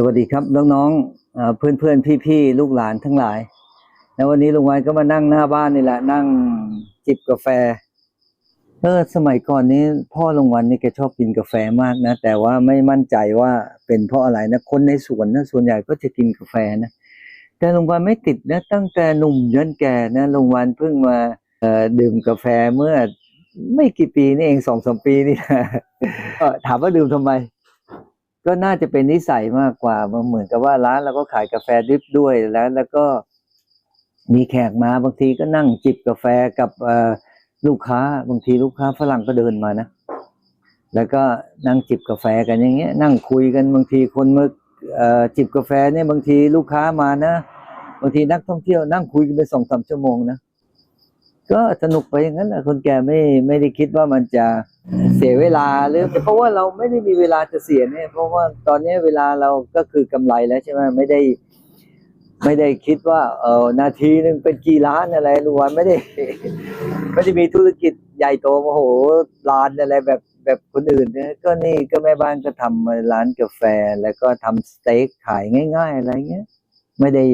สวัสดีครับน้องๆเพื่อนเพื่อนๆพี่ๆลูกหลานทั้งหลาย แล้ววันนี้ลุงไว้ก็มานั่งหน้าบ้านนี่แหละนั่งจิบกาแฟเออสมัยก่อนนี้พ่อลุงวันนี่แกชอบกินกาแฟมากนะ แต่ว่าไม่มั่นใจว่าเป็นเพราะอะไรนะคนในสวนนะส่วนใหญ่ก็จะกินกาแฟนะแต่ลุงวันไม่ติดนะ ตั้งแต่หนุ่มยันแก่นะลุงวันเพิ่งมาเออดื่มกาแฟเมื่อไม่กี่ปีนี่เองสองสามปีนี่นะถามว่าดื่มทำไม ก็น่าจะเป็นนิสัยมากกว่ามันเหมือนกับว่าร้านเราก็ขายกาแฟดริบด้วยแล้ว แล้วก็มีแขกมาบางทีก็นั่งจิบกาแฟกับลูกค้าบางทีลูกค้าฝรั่งก็เดินมานะแล้วก็นั่งจิบกาแฟกันอย่างเงี้ย นั่งคุยกันบางทีคนมาเอ่อจิบกาแฟเนี่ยบางทีลูกค้ามานะ บางทีนักท่องเที่ยวนั่งคุยกันไปสองสามชั่วโมงนะ ก็สนุกไปอย่างนั้นแหละคนแก่ไม่ไม่ได้คิดว่ามันจะเสียเวลาหรือเพราะว่าเราไม่ได้มีเวลาจะเสียเนี่ย เพราะว่าตอนนี้เวลาเราก็คือกำไรแล้วใช่ไหมไม่ได้ ไม่ได้คิดว่าเออนาทีหนึ่งเป็นกี่ล้านอะไรรู้ว่าไม่ได้ ไม่ได้มีธุรกิจใหญ่โตโอ้โหร้านอะไรแบบแบบคนอื่นเนะก็นี่ก็แม่บ้านก็ทำร้านกาแฟแล้วก็ทำสเต็กขายง่าย ๆ อะไรเงี้ย ไม่ได้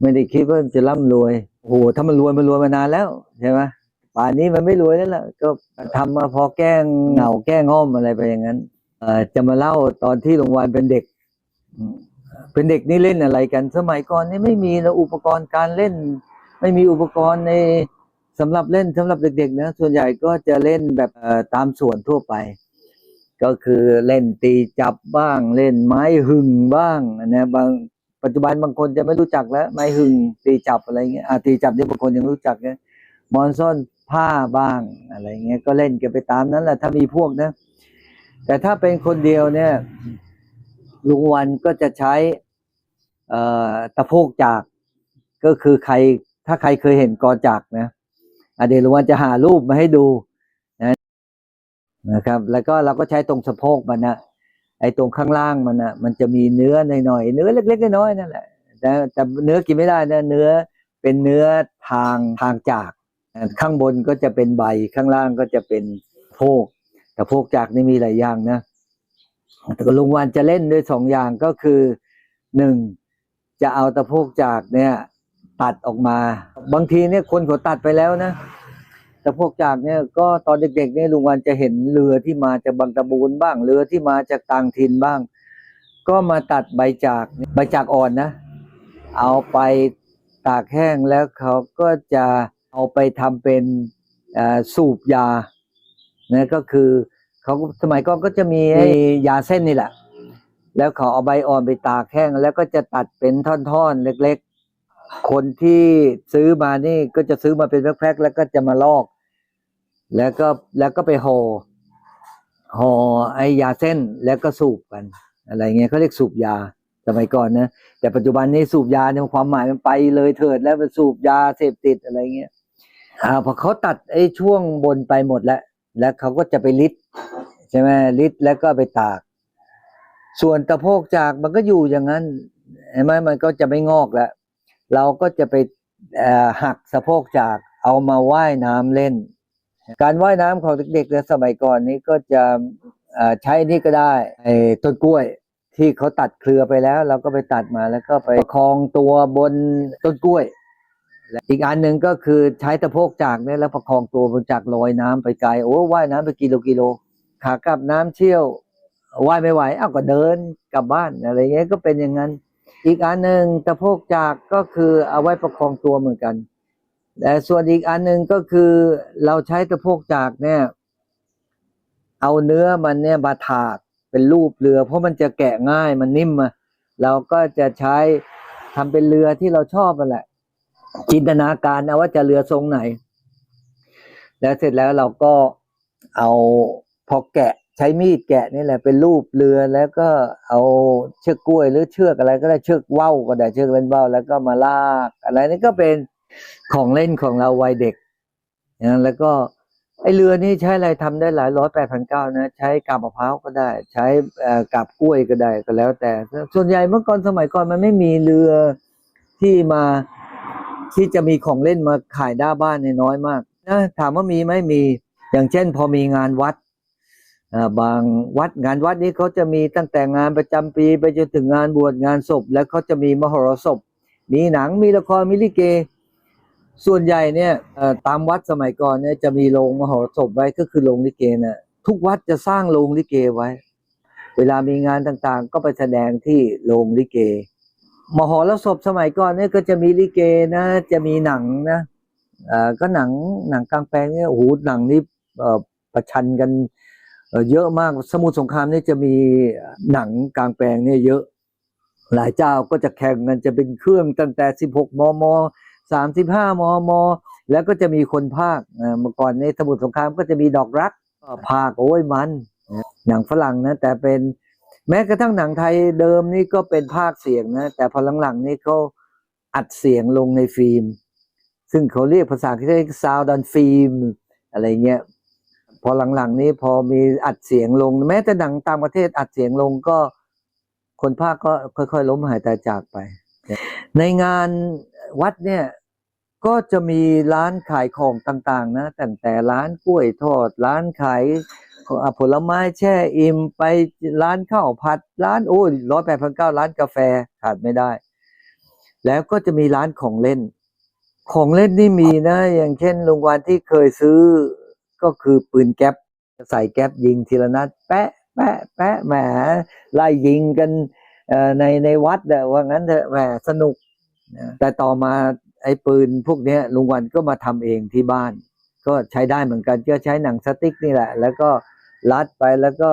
ไม่ได้คิดว่าจะร่ำรวย โอ้โหถ้ามันรวยมันรวยมานานแล้วใช่ไหมป่านนี้มันไม่รวยแล้วล่ะก็ทำมาพอแกล้งเหงาแกล้งห้อมอะไรไปอย่างนั้นเอ่อจะมาเล่าตอนที่โรงวันเป็นเด็ก เป็นเด็กนี่เล่นอะไรกัน สมัยก่อนนี่ไม่มีนะอุปกรณ์การเล่น ไม่มีอุปกรณ์ในสำหรับเล่นสำหรับเด็กๆนะส่วนใหญ่ก็จะเล่นแบบตามส่วนทั่วไป ก็คือเล่นตีจับบ้าง เล่นไม้หึงบ้างนะบาง ปัจจุบันบางคนจะไม่รู้จักแล้ว ไม้หึงตีจับอะไรเงี้ยอะตีจับเนี่ยบางคนยังรู้จักเนะมอนซ่อนผ้าบ้างอะไรเงี้ยก็เล่นกันไปตามนั้นแหละถ้ามีพวกนะ แต่ถ้าเป็นคนเดียวเนี่ยลุงวันก็จะใช้เอ่อตะโพกจากก็คือใครถ้าใครเคยเห็นกอจากนะอเดี๋ยวลุงวันจะหารูปมาให้ดูนะครับ แล้วก็เราก็ใช้ตรงสะโพกมันนะ ไอ้ตรงข้างล่างมันนะมันจะมีเนื้อหน่อยๆเนื้อเล็กๆน้อยๆนั่นแหละแต่แต่เนื้อกินไม่ได้นะเนื้อเป็นเนื้อทางทางจาก ข้างบนก็จะเป็นใบข้างล่างก็จะเป็นโพกแต่โพกจากนี่มีหลายอย่างนะแต่ลุงวันจะเล่นด้วยสองอย่างก็คือหนึ่งจะเอาตะโพกจากเนี่ยตัดออกมา บางทีเนี่ยคนเขาตัดไปแล้วนะ แตะโพกจากเนี่ยก็ตอนเด็กๆเนี่ยลุงวันจะเห็นเรือที่มาจากบางตะบูนบ้างเรือที่มาจากต่างถิ่นบ้าง ก็มาตัดใบจากใบจากอ่อนนะ เอาไปตากแห้งแล้วเขาก็จะเอาไปทำเป็นอ่อสูบยานะก็คือเขาสมัยก่อนก็จะมียาเส้นนี่แหละ แล้วเขาเอาใบอ่อนไปตากแห้งแล้วก็จะตัดเป็นท่อนๆเล็กๆ คนที่ซื้อมานี่ก็จะซื้อมาเป็นแพ็คๆแล้วก็จะมาลอก แล้วก็แล้วก็ไปห่อห่อไอ้ยาเส้นแล้วก็สูบกัน อะไรเงี้ยเขาเรียกสูบยาสมัยก่อนนะแต่ปัจจุบันนี้สูบยาเนี่ยความหมายมันไปเลยเถิดแล้วไปสูบยาเสพติดอะไรเงี้ยอ่าพอเขาตัดไอ้ช่วงบนไปหมดแล้ว แล้วเขาก็จะไปลิดใช่ไหมลิดแล้วก็ไปตาก ส่วนตะโพกจากมันก็อยู่อย่างนั้นเห็นไหมมันก็จะไม่งอกแล้ว เราก็จะไปหักสะโพกจากเอามาว่ายน้ำเล่น การว่ายน้ำของเด็กๆในสมัยก่อนนี้ก็จะใช้นี่ก็ได้ไอ้ต้นกล้วยที่เขาตัดเครือไปแล้ว เราก็ไปตัดมาแล้วก็ไปคลองตัวบนต้นกล้วยและอีกอันหนึ่งก็คือใช้ตะโพกจากเนี่ยแล้วประคองตัวบนจากลอยน้ำไปไกลโอ้ว่ายน้ำไปกิโลกิโล ขากลับน้ำเชี่ยวว่ายไม่ไหวอ้าวก็เดินกลับบ้านอะไรเงี้ยก็เป็นอย่างนั้น อีกอันหนึ่งตะโพกจากก็คือเอาไว้ประคองตัวเหมือนกัน แต่ส่วนอีกอันหนึ่งก็คือเราใช้ตะโพกจากเนี่ย เอาเนื้อมันเนี่ยมาถากเป็นรูปเรือ เพราะมันจะแกะง่ายมันนิ่มมาเราก็จะใช้ทำเป็นเรือที่เราชอบนั่นแหละ จินตนาการเอาว่าจะเรือทรงไหน แล้วเสร็จแล้วเราก็เอาพอแกะใช้มีดแกะนี่แหละเป็นรูปเรือแล้วก็เอาเชือกกล้วยหรือเชือกอะไรก็ได้เชือกว่าวก็ได้เชือกเล่นว่าวแล้วก็มาลากอะไรนี่ก็เป็น ของเล่นของเราวัยเด็กนะแล้วก็ไอเรือนี่ใช้อะไรทำได้หลายร้อยแปดพันเก้านะ ใช้กาบมะพร้าวก็ได้ ใช้กาบกล้วยก็ได้ก็แล้ว แต่ ส่วนใหญ่เมื่อก่อนสมัยก่อนมันไม่มีเรือที่มาที่จะมีของเล่นมาขายหน้าบ้านเนี่ยน้อยมากนะถามว่ามีไหมมีอย่างเช่น พอมีงานวัดบางวัดงานวัดนี้เขาจะมีตั้งแต่งานประจำปี ไปจนถึงงานบวชงานศพ แล้วเขาจะมีมหรสพ มีหนังมีละครมีลิเก ส่วนใหญ่เนี่ยตามวัดสมัยก่อนเนี่ยจะมีโรงมหรสพไว้ก็คือโรงลิเกนะทุกวัดจะสร้างโรงลิเกไว้ เวลามีงานต่างๆ ก็ไปแสดงที่โรงลิเก มหรสพสมัยก่อนเนี่ยก็จะมีลิเกนะ จะมีหนังนะก็หนังหนังกลางแปลงเนี่ยโอ้โหหนังนี่เอ่อประชันกันเอ่อเยอะมากสมุทรสงครามเนี่ยจะมีหนังกลางแปลงเนี่ยเยอะหลายเจ้าก็จะแข่งกันจะเป็นเครื่องตั้งแต่ 16 มม 35มสิบห้ามม แล้วก็จะมีคนภาคเมื่อก่อนในสมุทรสงครามก็จะมีดอกรักก็ภาคโอ้ยมันหนังฝรั่งนะ แต่เป็นแม้กระทั่งหนังไทยเดิมนี่ก็เป็นภาคเสียงนะ แต่พอหลังๆนี่เขาอัดเสียงลงในฟิล์ม ซึ่งเขาเรียกภาษาอังกฤษเรียก sound on film อะไรเงี้ยพอหลังๆนี้พอมีอัดเสียงลง แม้แต่หนังต่างประเทศอัดเสียงลงก็คนภาคก็ค่อยๆ ล้มหายตายจากไป ในงานวัดเนี่ย ก็จะมีร้านขายของต่างๆ นะตั้งแต่ร้านกล้วยทอด ร้านขายผลไม้แช่อิ่มไปร้านข้าวผัด ร้านโอ้ยร้อยแปดพันเก้าร้านกาแฟขาดไม่ได้ แล้วก็จะมีร้านของเล่น ของเล่นนี่มีนะ อย่างเช่นลุงวันที่เคยซื้อก็คือปืนแก๊ปใส่แก๊ปยิงทีละนัดแปะแปะแปะแหมไล่ยิงกันในในวัดอะว่างั้นเถอะแหมสนุกนะแต่ต่อมา ไอ้ปืนพวกเนี้ยลุงวันก็มาทำเองที่บ้าน ก็ใช้ได้เหมือนกันก็ใช้หนังสติ๊กนี่แหละ แล้วก็รัดไปแล้วก็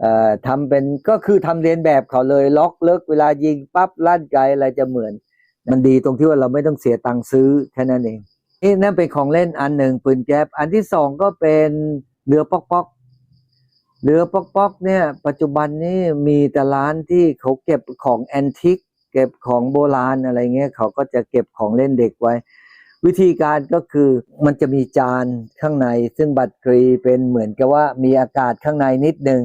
เอ่อทำเป็นก็คือทำเรียนแบบเขาเลยล็อกเลิกเวลายิงปั๊บลั่นไกลอะไรจะเหมือน มันดีตรงที่ว่าเราไม่ต้องเสียตังค์ซื้อแค่นั้นเองนี่นั่นเป็นของเล่นอันหนึ่งปืนแก๊ปอันที่สองก็เป็นเรือป๊อกป๊อกเรือป๊อกป๊อกเนี่ย ปัจจุบันนี้มีแต่ร้านที่เขาเก็บของแอนทิก เก็บของโบราณอะไรเงี้ยเขาก็จะเก็บของเล่นเด็กไว้ วิธีการก็คือมันจะมีจานข้างใน ซึ่งบัตรกรีเป็นเหมือนกับว่ามีอากาศข้างในนิดนึง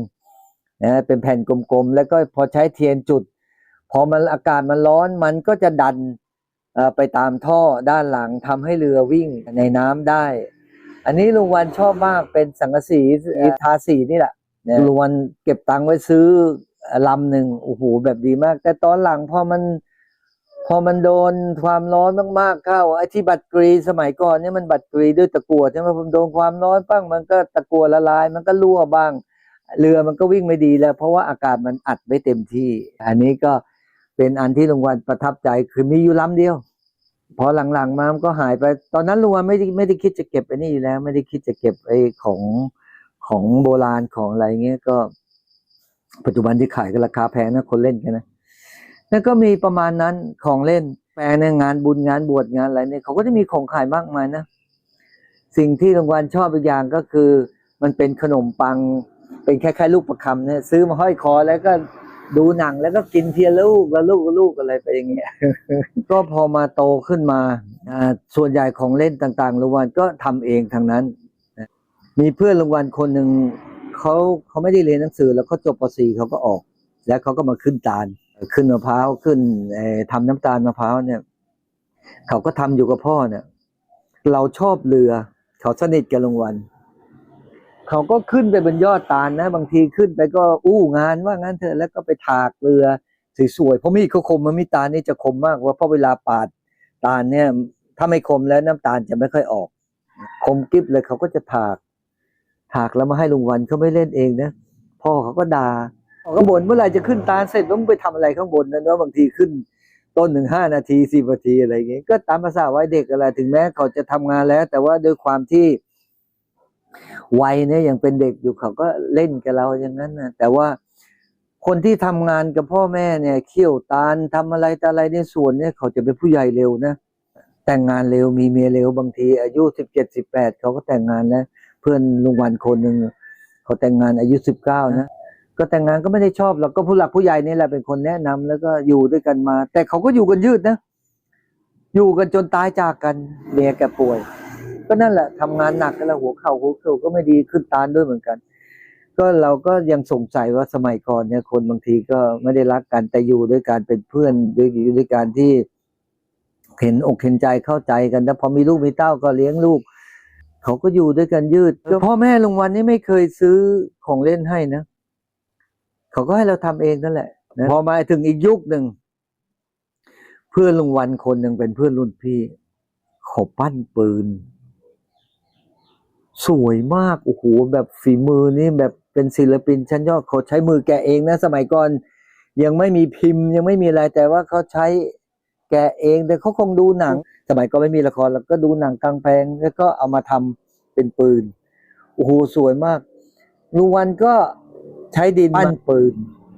นะเป็นแผ่นกลมๆ แล้วก็พอใช้เทียนจุด พอมันอากาศมันร้อนมันก็จะดันไปตามท่อด้านหลังทำให้เรือวิ่งในน้ำได้ อันนี้ลุงวันชอบมากเป็นสังกะสีทาสีนี่แหละลุงวันเก็บตังค์ไว้ซื้อ ลำหนึ่งโอ้โหแบบดีมาก แต่ตอนหลังพอมัน พอมันโดนความร้อนมากๆเข้าไอ้ที่บัตรกรีสมัยก่อนเนี่ยมันบัตรกรีด้วยตะกั่วใช่ไหมผมโดนความร้อนปั้งมันก็ตะกั่วละลาย มันก็รั่วบ้าง เรือมันก็วิ่งไม่ดีแล้ว เพราะว่าอากาศมันอัดไม่เต็มที่ อันนี้ก็เป็นอันที่ลุงวันประทับใจคือมีอยู่ลำเดียวพอหลังๆมามันก็หายไป ตอนนั้นลุงวันไม่ได้ไม่ได้คิดจะเก็บไอ้นี่อยู่แล้ว ไม่ได้คิดจะเก็บไอ้ของของโบราณของอะไรเงี้ยก็ ปัจจุบันที่ขายก็ราคาแพงนะคนเล่นกันนะแล้วก็มีประมาณนั้นของเล่นแปลในงานบุญงานบวชงานอะไรเนี่ยเขาก็จะมีของขายมากมายนะสิ่งที่รางวัลชอบอีกอย่างก็คือ มันเป็นขนมปัง เป็นคล้ายๆลูกประคำเนี่ยซื้อมาห้อยคอแล้วก็ดูหนังแล้วก็กินเทียลูกละลูกละลูกอะไรไปอย่างเงี้ยก็พอมาโตขึ้นมาอ่าส่วนใหญ่ของเล่นต่างๆรางวัลก็ทำเองทางนั้น มีเพื่อนรางวัลคนหนึ่ง เขาเขาไม่ได้เรียนหนังสือ แล้วเขาจบป .4 เขาก็ออก แล้วเขาก็มาขึ้นตาล ขึ้นมะพร้าวขึ้นเอ่อทำน้ำตาลมะพร้าวเนี่ย เขาก็ทำอยู่กับพ่อเนี่ย เราชอบเรือ เขาสนิทกับรางวัลเขาก็ขึ้นไปบนยอดตาลนะ บางทีขึ้นไปก็อู้งานว่างั้นเถอะแล้วก็ไปถากเรือสวยๆเพราะมีดเขาคมมันมีดตาลนี่จะคมมากว่าเพราะเวลาปาดตาลเนี่ย ถ้าไม่คมแล้วน้ำตาลจะไม่ค่อยออก คมกริบเลยเขาก็จะถาก ถากแล้วมาให้ลุงวันเขาไม่เล่นเองนะพ่อเขาก็ด่าเขาก็บ่นเมื่อไหร่จะขึ้นตาลเสร็จแล้วมึงไปทำอะไรข้างบนนั้นว่าบางทีขึ้นต้นหนึ่งห้านาทีสิบนาทีอะไรอย่างเงี้ยก็ตามภาษาวัยเด็กอะไรถึงแม้เขาจะทำงานแล้ว แต่ว่าด้วยความที่วัยเนี่ยยังเป็นเด็กอยู่เขาก็เล่นกับเราอย่างนั้นนะแต่ว่าคนที่ทำงานกับพ่อแม่เนี่ยเขี่ยวตาลทำอะไรแต่อะไรในส่วนเนี่ยเขาจะเป็นผู้ใหญ่เร็วนะแต่งงานเร็วมีเมียเร็วบางที อายุสิบเจ็ดสิบแปดเขาก็แต่งงานแล้ว เพื่อนลุงวันคนหนึ่งเขาแต่งงานอายุสิบเก้านะก็แต่งงานก็ไม่ได้ชอบหรอกก็ผู้หลักผู้ใหญ่นี่แหละเป็นคนแนะนำแล้วก็อยู่ด้วยกันมา แต่เขาก็อยู่กันยืดนะ อยู่กันจนตายจากกันเมียแกป่วย ก็นั่นแหละทำงานหนักกันแล้วหัวเข่าหัวเข่าก็ไม่ดีขึ้นตาลด้วยเหมือนกัน ก็เราก็ยังสงสัยว่าสมัยก่อนเนี่ย คนบางทีก็ไม่ได้รักกันแต่อยู่ด้วยการเป็นเพื่อนด้วยอยู่ด้วยการที่เห็นอกเห็นใจเข้าใจกันแล้วพอมีลูกมีเต้าก็เลี้ยงลูก เขาก็อยู่ด้วยกันยืดก็พ่อแม่ลุงวันนี่ไม่เคยซื้อของเล่นให้นะเขาก็ให้เราทำเองนั่นแหละนะพอมาถึงอีกยุคหนึ่งเพื่อนลุงวันคนหนึ่งเป็นเพื่อนรุ่นพี่เขาปั้นปืน สวยมากโอ้โหแบบฝีมือนี่แบบเป็นศิลปินชั้นยอดเขาใช้มือแกะเองนะ สมัยก่อน ยังไม่มีพิมพ์ ยังไม่มีอะไรแต่ว่าเขาใช้ แกะเองแต่เขาคงดูหนัง สมัยก่อนไม่มีละครแล้วก็ดูหนังกลางแปลงแล้วก็เอามาทำเป็นปืนโอ้โหสวยมากลุงวันก็ใช้ดินปั้นปืน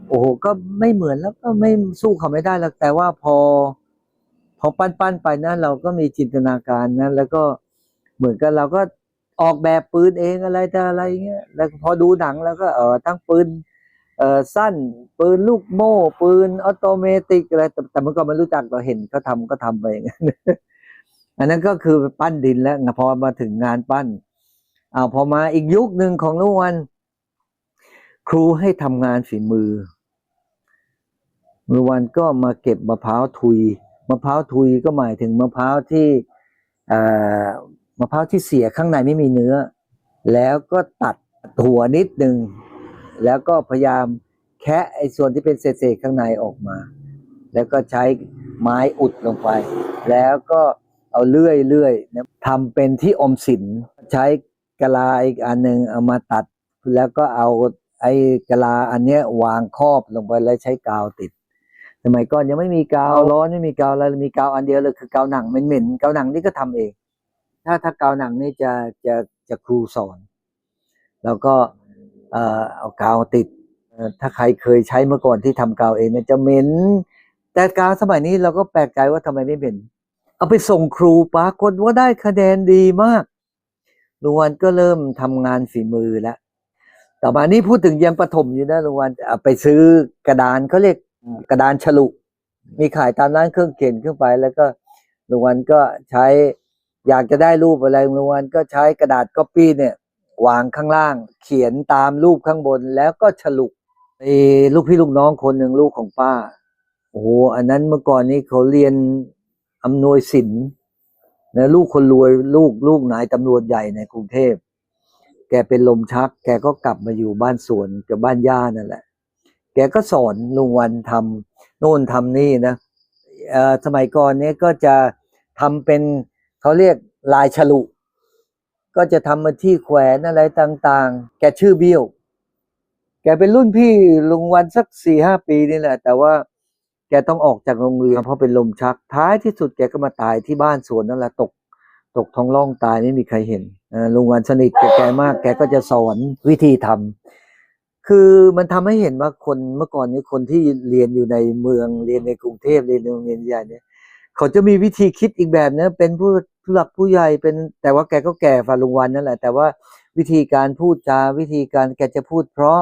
โอ้โหก็ไม่เหมือนแล้วก็ไม่สู้เขาไม่ได้แล้วแต่ว่าพอ พอปั้นปั้นๆไปนะเราก็มีจินตนาการนะแล้วก็เหมือนกันเราก็ออกแบบปืนเองอะไรแต่อะไรเงี้ยแล้วพอดูหนังแล้วก็เออทั้งปืนเอ่อ สั้นปืนลูกโม่ปืนออโตเมติกอะไรแต่เมื่อก่อนไม่รู้จักเราเห็นเขาทำก็ทำไปอย่างนั้นอันนั้นก็คือปั้นดินแล้วพอมาถึงงานปั้นเอาพอมาอีกยุคหนึ่งของลุงวัน ครูให้ทำงานฝีมือลุงวันก็มาเก็บมะพร้าวทุยมะพร้าวทุยก็หมายถึงมะพร้าวที่เอ่อมะพร้าวที่เสียข้างในไม่มีเนื้อ แล้วก็ตัดหัวนิดหนึ่ง แล้วก็พยายามแคะไอ้ส่วนที่เป็นเศษๆข้างในออกมา แล้วก็ใช้ไม้อุดลงไป แล้วก็เอาเลื่อยเลื่อยๆนะทำเป็นที่อมสินใช้กะลาอีกอันหนึ่งเอามาตัด แล้วก็เอาไอ้กะลาอันเนี้ยวางครอบลงไปแล้วใช้กาวติดสมัยก่อนยังไม่มีกาวร้อนไม่มีกาวอะไรมีกาวอันเดียวเลยคือกาวหนังเหม็นๆกาวหนังนี่ก็ทำเอง ถ้าถ้ากาวหนังนี่จะจะจะครูสอน แล้วก็ เอากาวติด ถ้าใครเคยใช้เมื่อก่อนที่ทำกาวเองเนี่ยจะเหม็น แต่กาวสมัยนี้เราก็แปลกใจว่าทำไมไม่เหม็น เอาไปส่งครูปรากฏว่าได้คะแนนดีมากลุงวันก็เริ่มทำงานฝีมือแล้วต่อมานี้พูดถึงยังประถมอยู่นะลุงวันไปซื้อกระดานเขาเรียกกระดานฉลุ มีขายตามร้านเครื่องเขียนเครื่องไปแล้วก็ลุงวันก็ใช้อยากจะได้รูปอะไรลุงวันก็ใช้กระดาษก๊อปปี้เนี่ย วางข้างล่าง เขียนตามรูปข้างบนแล้วก็ฉลุไอ้ลูกพี่ลูกน้องคนหนึ่งลูกของป้า โอ้โหอันนั้นเมื่อก่อนนี้เขาเรียนอำนวยสินนะลูกคนรวยลูกลูกนายตำรวจใหญ่ในกรุงเทพ แกเป็นลมชัก แกก็กลับมาอยู่บ้านสวนกับบ้านย่านั่นแหละ แกก็สอนลุงวันทำโน่นทำนี่นะเออสมัยก่อนนี้ก็จะทำเป็นเขาเรียกลายฉลุ ก็จะทำมาที่แขวนอะไรต่างๆ แกชื่อเบี้ยว แกเป็นรุ่นพี่ลุงวันสักสี่ห้าปีนี่แหละ แต่ว่าแกต้องออกจากโรงเรียนเพราะเป็นลมชัก ท้ายที่สุดแกก็มาตายที่บ้านสวนนั่นแหละตกตกท้องร่องตายไม่มีใครเห็นลุงวันสนิทกับแกมาก แกก็จะสอนวิธีทำคือมันทำให้เห็นว่าคนเมื่อก่อนนี้คนที่เรียนอยู่ในเมืองเรียนในกรุงเทพเรียนในโรงเรียนใหญ่เนี่ยเขาจะมีวิธีคิดอีกแบบนะเป็นผู้ ผู้หลักผู้ใหญ่เป็นแต่ว่าแกก็แก่ฝ่าลุงวันนั่นแหละ แต่ว่าวิธีการพูดจาวิธีการแกจะพูด เพราะ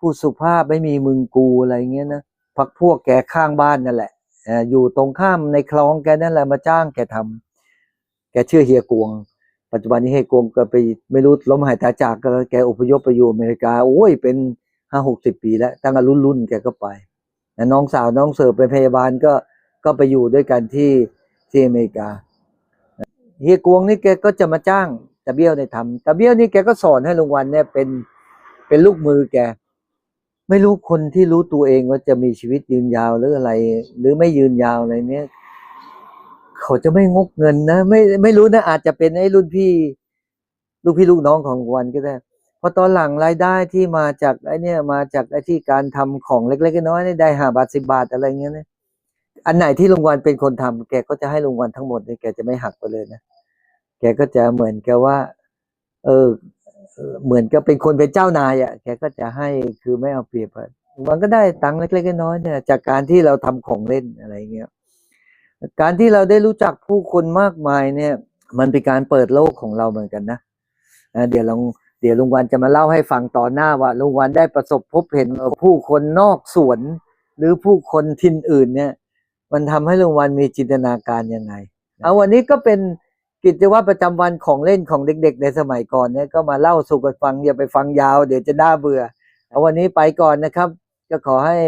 พูดสุภาพไม่มีมึงกูอะไรเงี้ยนะพักพวกแกข้างบ้านนั่นแหละอยู่ตรงข้ามในคลองแกนั่นแหละมาจ้างแกทำแกชื่อเฮียกวง ปัจจุบันนี้เฮียกวงก็ไปไม่รู้ล้มหายตาจากก็แกอพยพไปอยู่อเมริกาโอ้ยเป็นห้าหกสิบปีแล้ว ตั้งแต่รุ่นรุ่นๆแกก็ไปน้องสาวน้องเสิร์ฟเป็นพยาบาลก็ก็ไปอยู่ด้วยกันที่ที่อเมริกา เฮียกวงนี่แกก็จะมาจ้างตาเบี้ยวในทำตาเบี้ยวนี่แกก็สอนให้ลุงวันเนี่ยเป็นเป็นลูกมือแก ไม่รู้คนที่รู้ตัวเองว่าจะมีชีวิตยืนยาวหรืออะไร หรือไม่ยืนยาวอะไรเนี่ยเขาจะไม่งกเงินนะไม่ไม่รู้นะอาจจะเป็นไอ้รุ่นพี่ ลูกพี่ลูกน้องของวันก็ได้เพราะตอนหลังรายได้ที่มาจากไอ้เนี่ยมาจากไอ้ที่การทำของเล็กๆน้อยๆเนี่ยได้ห้าบาทสิบาทอะไรเงี้ยนะ อันไหนที่ลุงวันเป็นคนทำแกก็จะให้ลุงวันทั้งหมดเนี่ยแกจะไม่หักไปเลยนะแกก็จะเหมือนกับว่า เออเหมือนกับเป็นคนเป็นเจ้านายอะแกก็จะให้คือไม่เอาเปรียบอะลุงวันก็ได้ตังค์เล็กๆน้อยๆเนี่ยจากการที่เราทำของเล่นอะไรเงี้ยการที่เราได้รู้จักผู้คนมากมายเนี่ย มันเป็นการเปิดโลกของเราเหมือนกันนะเดี๋ยวลองเดี๋ยวลุงวันจะมาเล่าให้ฟังต่อหน้าว่าลุงวันได้ประสบพบเห็นผู้คนนอกสวน หรือผู้คนทินอื่นเนี่ย มันทำให้ลุงวันมีจินตนาการยังไง เอาวันนี้ก็เป็นกิจวัตรประจำวันของเล่นของเด็ก ๆ ในสมัยก่อนเนี่ยก็มาเล่าสู่กันฟังอย่าไปฟังยาว เดี๋ยวจะน่าเบื่อ เอาวันนี้ไปก่อนนะครับ ก็ขอให้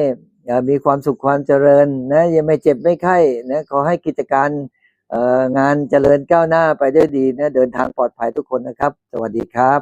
เอ่อมีความสุขความเจริญนะอย่าไม่เจ็บไม่ไข้นะขอให้กิจการเอ่องานเจริญก้าวหน้าไปได้วยดีนะเดินทางปลอดภัยทุกคนนะครับ สวัสดีครับ